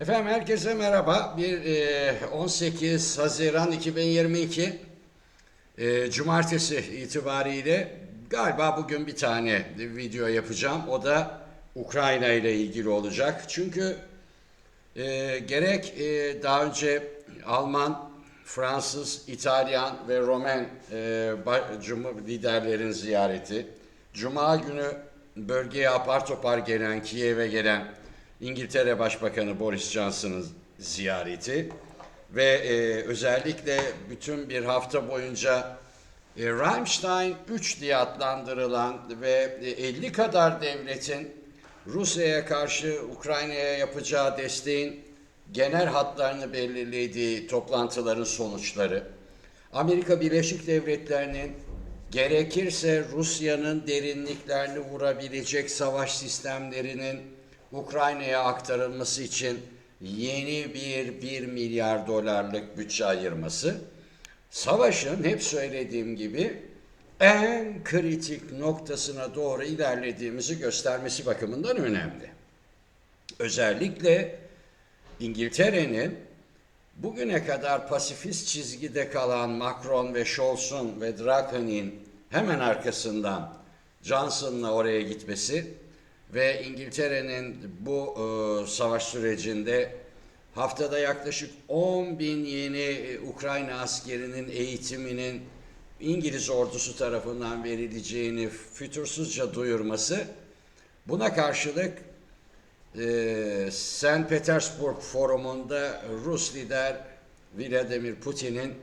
Efendim herkese merhaba. Bir e, 18 Haziran 2022 e, Cumartesi itibariyle galiba bugün bir tane video yapacağım. O da Ukrayna ile ilgili olacak. Çünkü e, gerek e, daha önce Alman, Fransız, İtalyan ve Romen e, ba- cum- liderlerin ziyareti, Cuma günü bölgeye apar topar gelen, Kiev'e gelen İngiltere Başbakanı Boris Johnson'ın ziyareti ve e, özellikle bütün bir hafta boyunca e, Rammstein 3 diye adlandırılan ve e, 50 kadar devletin Rusya'ya karşı Ukrayna'ya yapacağı desteğin genel hatlarını belirlediği toplantıların sonuçları, Amerika Birleşik Devletleri'nin gerekirse Rusya'nın derinliklerini vurabilecek savaş sistemlerinin Ukrayna'ya aktarılması için yeni bir 1 milyar dolarlık bütçe ayırması, savaşın hep söylediğim gibi en kritik noktasına doğru ilerlediğimizi göstermesi bakımından önemli. Özellikle İngiltere'nin bugüne kadar pasifist çizgide kalan Macron ve Scholz'un ve Draghi'nin hemen arkasından Johnson'la oraya gitmesi ve İngiltere'nin bu e, savaş sürecinde haftada yaklaşık 10 bin yeni e, Ukrayna askerinin eğitiminin İngiliz ordusu tarafından verileceğini fütursuzca duyurması buna karşılık e, St. Petersburg forumunda Rus lider Vladimir Putin'in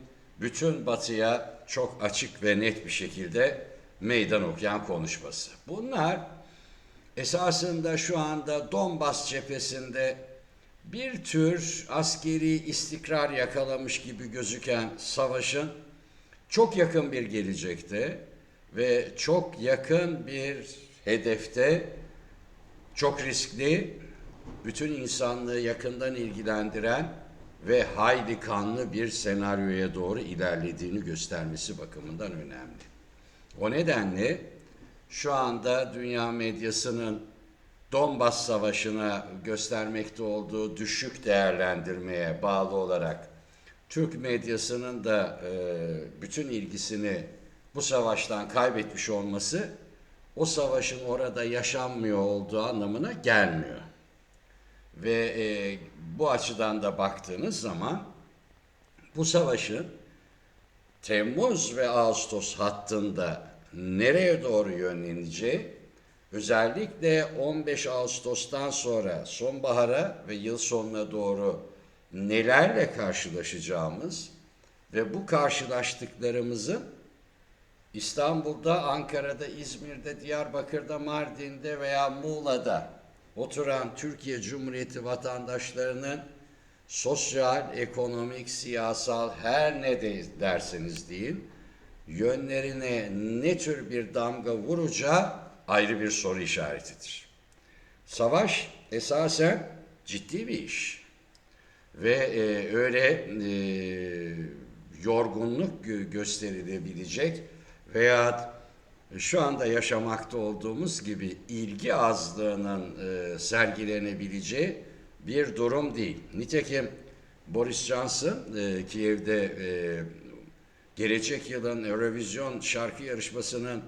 bütün batıya çok açık ve net bir şekilde meydan okuyan konuşması. Bunlar esasında şu anda Donbas cephesinde bir tür askeri istikrar yakalamış gibi gözüken savaşın çok yakın bir gelecekte ve çok yakın bir hedefte çok riskli, bütün insanlığı yakından ilgilendiren ve hayli kanlı bir senaryoya doğru ilerlediğini göstermesi bakımından önemli. O nedenle şu anda dünya medyasının Donbas Savaşı'na göstermekte olduğu düşük değerlendirmeye bağlı olarak Türk medyasının da e, bütün ilgisini bu savaştan kaybetmiş olması o savaşın orada yaşanmıyor olduğu anlamına gelmiyor. Ve e, bu açıdan da baktığınız zaman bu savaşın Temmuz ve Ağustos hattında nereye doğru yönleneceği özellikle 15 Ağustos'tan sonra sonbahara ve yıl sonuna doğru nelerle karşılaşacağımız ve bu karşılaştıklarımızın İstanbul'da, Ankara'da, İzmir'de, Diyarbakır'da, Mardin'de veya Muğla'da oturan Türkiye Cumhuriyeti vatandaşlarının sosyal, ekonomik, siyasal her ne de derseniz deyin yönlerine ne tür bir damga vuracağı ayrı bir soru işaretidir. Savaş esasen ciddi bir iş ve e, öyle e, yorgunluk gö- gösterilebilecek veya şu anda yaşamakta olduğumuz gibi ilgi azlığının e, sergilenebileceği bir durum değil. Nitekim Boris Johnson e, Kiev'de e, gelecek yılın Eurovision şarkı yarışmasının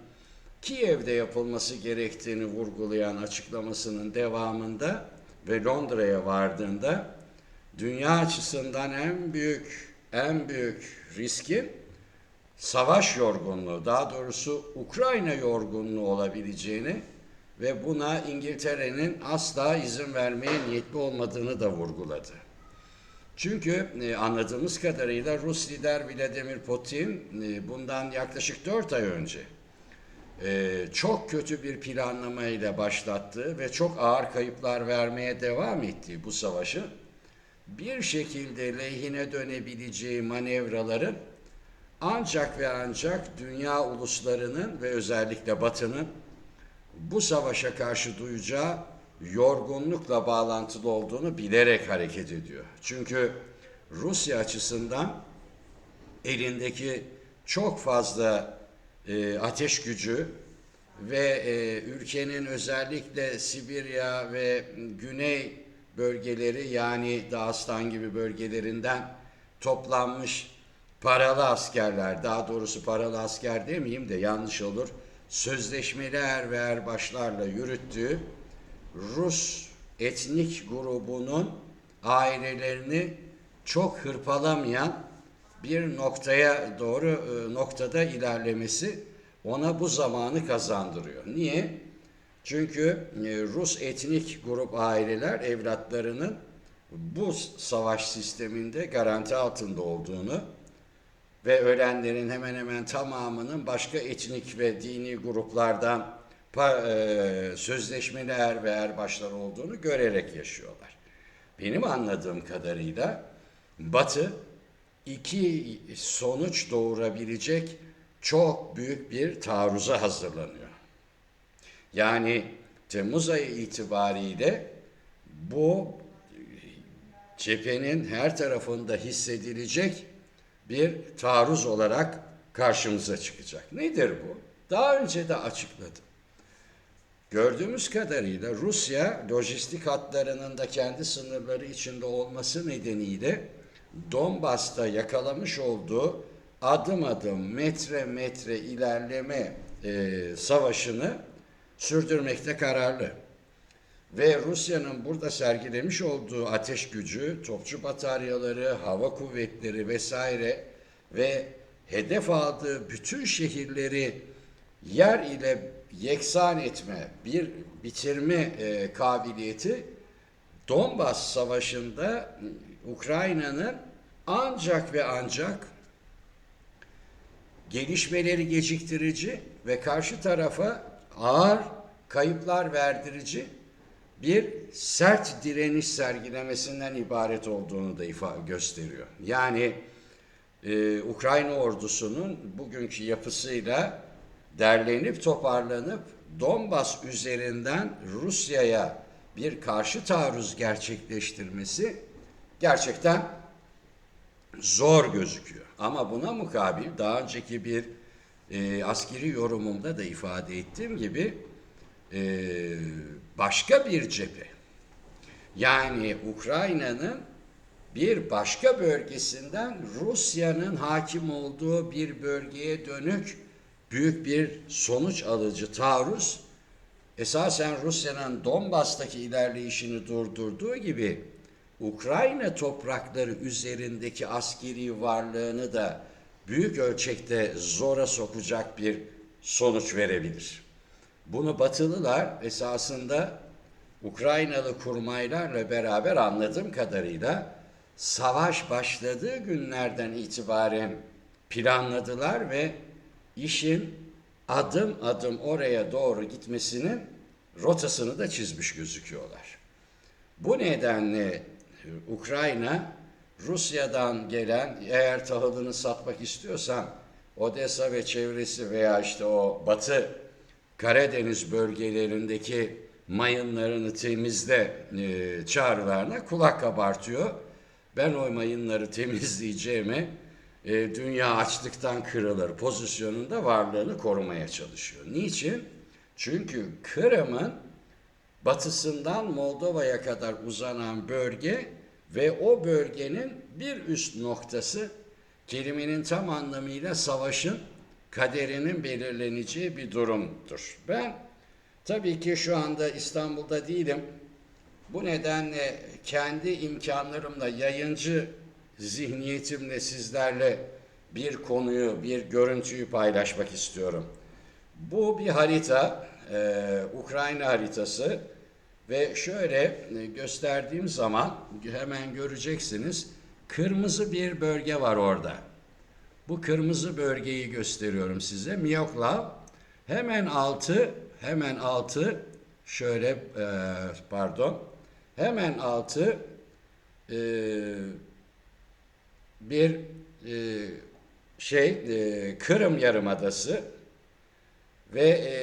Kiev'de yapılması gerektiğini vurgulayan açıklamasının devamında ve Londra'ya vardığında dünya açısından en büyük en büyük riskin savaş yorgunluğu, daha doğrusu Ukrayna yorgunluğu olabileceğini ve buna İngiltere'nin asla izin vermeye niyetli olmadığını da vurguladı. Çünkü e, anladığımız kadarıyla Rus lider Vladimir Putin e, bundan yaklaşık 4 ay önce e, çok kötü bir planlamayla başlattığı ve çok ağır kayıplar vermeye devam ettiği bu savaşı. Bir şekilde lehine dönebileceği manevraların ancak ve ancak dünya uluslarının ve özellikle Batı'nın bu savaşa karşı duyacağı yorgunlukla bağlantılı olduğunu bilerek hareket ediyor. Çünkü Rusya açısından elindeki çok fazla e, ateş gücü ve e, ülkenin özellikle Sibirya ve Güney bölgeleri yani Dağıstan gibi bölgelerinden toplanmış paralı askerler, daha doğrusu paralı asker demeyeyim de yanlış olur, sözleşmeli er ve erbaşlarla yürüttüğü Rus etnik grubunun ailelerini çok hırpalamayan bir noktaya doğru e, noktada ilerlemesi ona bu zamanı kazandırıyor. Niye? Çünkü e, Rus etnik grup aileler evlatlarının bu savaş sisteminde garanti altında olduğunu ve ölenlerin hemen hemen tamamının başka etnik ve dini gruplardan sözleşmeli er ve erbaşlar olduğunu görerek yaşıyorlar. Benim anladığım kadarıyla Batı iki sonuç doğurabilecek çok büyük bir taarruza hazırlanıyor. Yani Temmuz ayı itibariyle bu cephenin her tarafında hissedilecek bir taarruz olarak karşımıza çıkacak. Nedir bu? Daha önce de açıkladım. Gördüğümüz kadarıyla Rusya lojistik hatlarının da kendi sınırları içinde olması nedeniyle Donbas'ta yakalamış olduğu adım adım metre metre ilerleme e, savaşını sürdürmekte kararlı. Ve Rusya'nın burada sergilemiş olduğu ateş gücü, topçu bataryaları, hava kuvvetleri vesaire ve hedef aldığı bütün şehirleri yer ile yeksan etme, bir bitirme e, kabiliyeti Donbas Savaşı'nda Ukrayna'nın ancak ve ancak gelişmeleri geciktirici ve karşı tarafa ağır kayıplar verdirici bir sert direniş sergilemesinden ibaret olduğunu da ifa gösteriyor. Yani e, Ukrayna ordusunun bugünkü yapısıyla derlenip toparlanıp Donbas üzerinden Rusya'ya bir karşı taarruz gerçekleştirmesi gerçekten zor gözüküyor. Ama buna mukabil daha önceki bir e, askeri yorumumda da ifade ettiğim gibi e, başka bir cephe yani Ukrayna'nın bir başka bölgesinden Rusya'nın hakim olduğu bir bölgeye dönük büyük bir sonuç alıcı taarruz esasen Rusya'nın Donbas'taki ilerleyişini durdurduğu gibi Ukrayna toprakları üzerindeki askeri varlığını da büyük ölçekte zora sokacak bir sonuç verebilir. Bunu Batılılar esasında Ukraynalı kurmaylarla beraber anladığım kadarıyla savaş başladığı günlerden itibaren planladılar ve işin adım adım oraya doğru gitmesinin rotasını da çizmiş gözüküyorlar. Bu nedenle Ukrayna Rusya'dan gelen eğer tahılını satmak istiyorsan Odessa ve çevresi veya işte o batı Karadeniz bölgelerindeki mayınlarını temizle e, çağrılarına kulak kabartıyor. Ben o mayınları temizleyeceğime e, dünya açlıktan kırılır pozisyonunda varlığını korumaya çalışıyor. Niçin? Çünkü Kırım'ın batısından Moldova'ya kadar uzanan bölge ve o bölgenin bir üst noktası kelimenin tam anlamıyla savaşın kaderinin belirleneceği bir durumdur. Ben tabii ki şu anda İstanbul'da değilim. Bu nedenle kendi imkanlarımla, yayıncı zihniyetimle sizlerle bir konuyu, bir görüntüyü paylaşmak istiyorum. Bu bir harita, e, Ukrayna haritası ve şöyle e, gösterdiğim zaman hemen göreceksiniz. Kırmızı bir bölge var orada. Bu kırmızı bölgeyi gösteriyorum size. Miyoklav. Hemen altı, hemen altı şöyle e, pardon. Hemen altı e, bir e, şey e, Kırım Yarımadası ve e,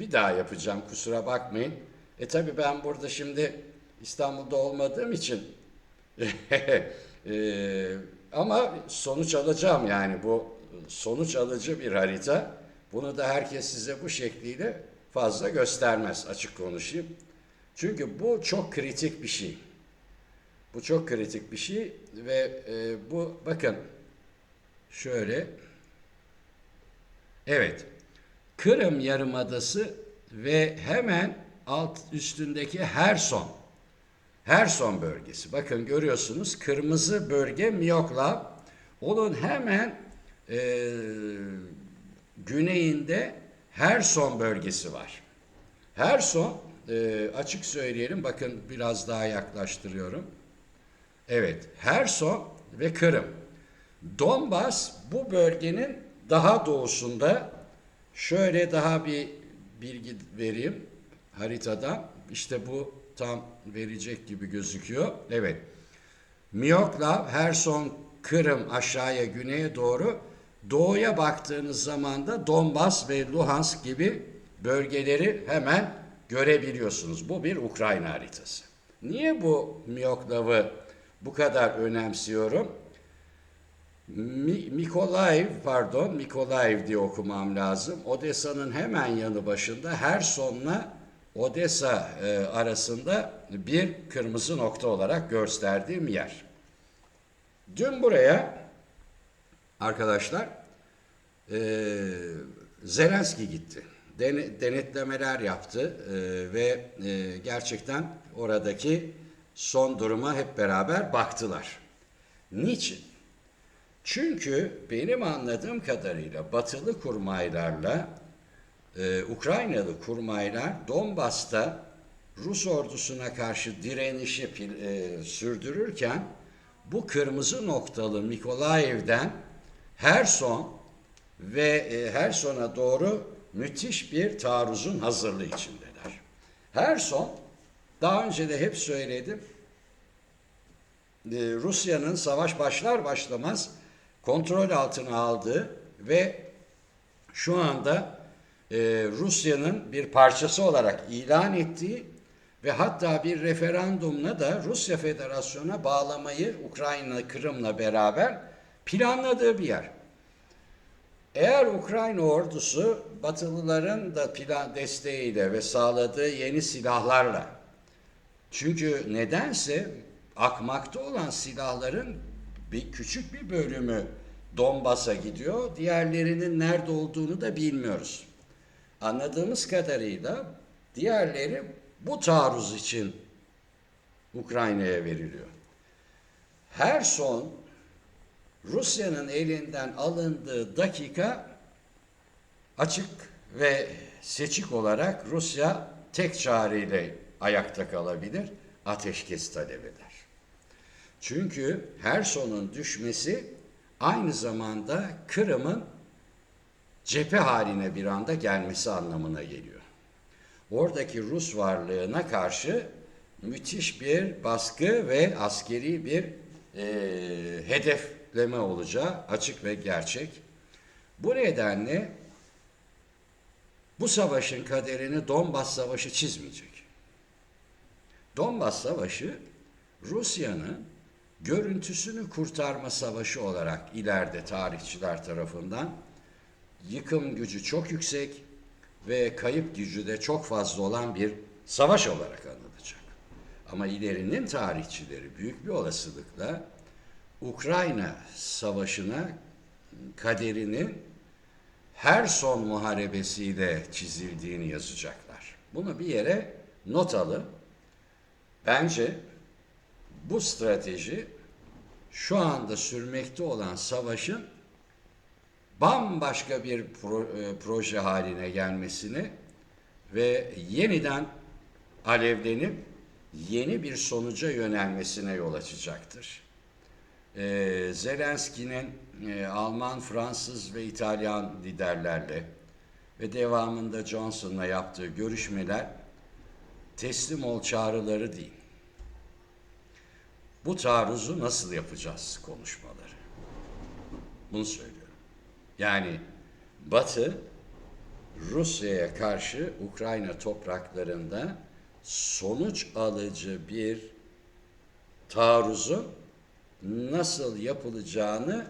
bir daha yapacağım kusura bakmayın. E tabi ben burada şimdi İstanbul'da olmadığım için e, ama sonuç alacağım yani bu sonuç alıcı bir harita. Bunu da herkes size bu şekliyle fazla göstermez açık konuşayım. Çünkü bu çok kritik bir şey. Bu çok kritik bir şey ve e, bu bakın şöyle evet Kırım Yarımadası ve hemen alt üstündeki Herson Herson bölgesi. Bakın görüyorsunuz kırmızı bölge Miyoklav. Onun hemen e, güneyinde Herson bölgesi var. Herson e, açık söyleyelim bakın biraz daha yaklaştırıyorum. Evet Herson ve Kırım. Donbas bu bölgenin daha doğusunda şöyle daha bir bilgi vereyim haritadan. İşte bu tam verecek gibi gözüküyor. Evet. Miyoklav, Herson, Kırım aşağıya güneye doğru doğuya baktığınız zaman da Donbas ve Luhansk gibi bölgeleri hemen görebiliyorsunuz. Bu bir Ukrayna haritası. Niye bu Miyoklav'ı bu kadar önemsiyorum? Mi- Mikolaiv pardon Mikolaiv diye okumam lazım. Odessa'nın hemen yanı başında Herson'la Odessa e, arasında bir kırmızı nokta olarak gösterdiğim yer. Dün buraya arkadaşlar e, Zelenski gitti. Den- denetlemeler yaptı e, ve e, gerçekten oradaki son duruma hep beraber baktılar. Niçin? Çünkü benim anladığım kadarıyla batılı kurmaylarla e, Ukraynalı kurmaylar Donbas'ta Rus ordusuna karşı direnişi e, sürdürürken bu kırmızı noktalı Mikolaev'den Herson ve e, Herson'a doğru müthiş bir taarruzun hazırlığı içindeler. Herson daha önce de hep söyledim e, Rusya'nın savaş başlar başlamaz kontrol altına aldığı ve şu anda e, Rusya'nın bir parçası olarak ilan ettiği ve hatta bir referandumla da Rusya Federasyonu'na bağlamayı Ukrayna Kırım'la beraber planladığı bir yer. Eğer Ukrayna ordusu Batılıların da plan desteğiyle ve sağladığı yeni silahlarla çünkü nedense akmakta olan silahların bir küçük bir bölümü Donbas'a gidiyor. Diğerlerinin nerede olduğunu da bilmiyoruz. Anladığımız kadarıyla diğerleri bu taarruz için Ukrayna'ya veriliyor. Her son Rusya'nın elinden alındığı dakika açık ve seçik olarak Rusya tek çareyle ayakta kalabilir, ateşkes talep eder. Çünkü Herson'un düşmesi aynı zamanda Kırım'ın cephe haline bir anda gelmesi anlamına geliyor. Oradaki Rus varlığına karşı müthiş bir baskı ve askeri bir e, hedefleme olacağı açık ve gerçek. Bu nedenle bu savaşın kaderini Donbas Savaşı çizmeyecek. Donbas Savaşı Rusya'nın görüntüsünü kurtarma savaşı olarak ileride tarihçiler tarafından yıkım gücü çok yüksek ve kayıp gücü de çok fazla olan bir savaş olarak anılacak. Ama ilerinin tarihçileri büyük bir olasılıkla Ukrayna savaşına kaderinin her son muharebesiyle çizildiğini yazacaklar. Bunu bir yere not alın. Bence bu strateji şu anda sürmekte olan savaşın bambaşka bir e, proje haline gelmesini ve yeniden alevlenip yeni bir sonuca yönelmesine yol açacaktır. Ee, Zelenski'nin e, Alman, Fransız ve İtalyan liderlerle ve devamında Johnson'la yaptığı görüşmeler teslim ol çağrıları değil. Bu taarruzu nasıl yapacağız konuşmaları. Bunu söylüyorum. Yani Batı Rusya'ya karşı Ukrayna topraklarında sonuç alıcı bir taarruzun nasıl yapılacağını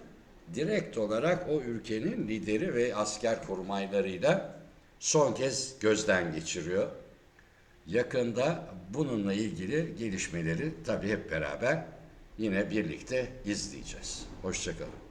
direkt olarak o ülkenin lideri ve asker kurmaylarıyla son kez gözden geçiriyor. Yakında bununla ilgili gelişmeleri tabii hep beraber yine birlikte izleyeceğiz. Hoşçakalın.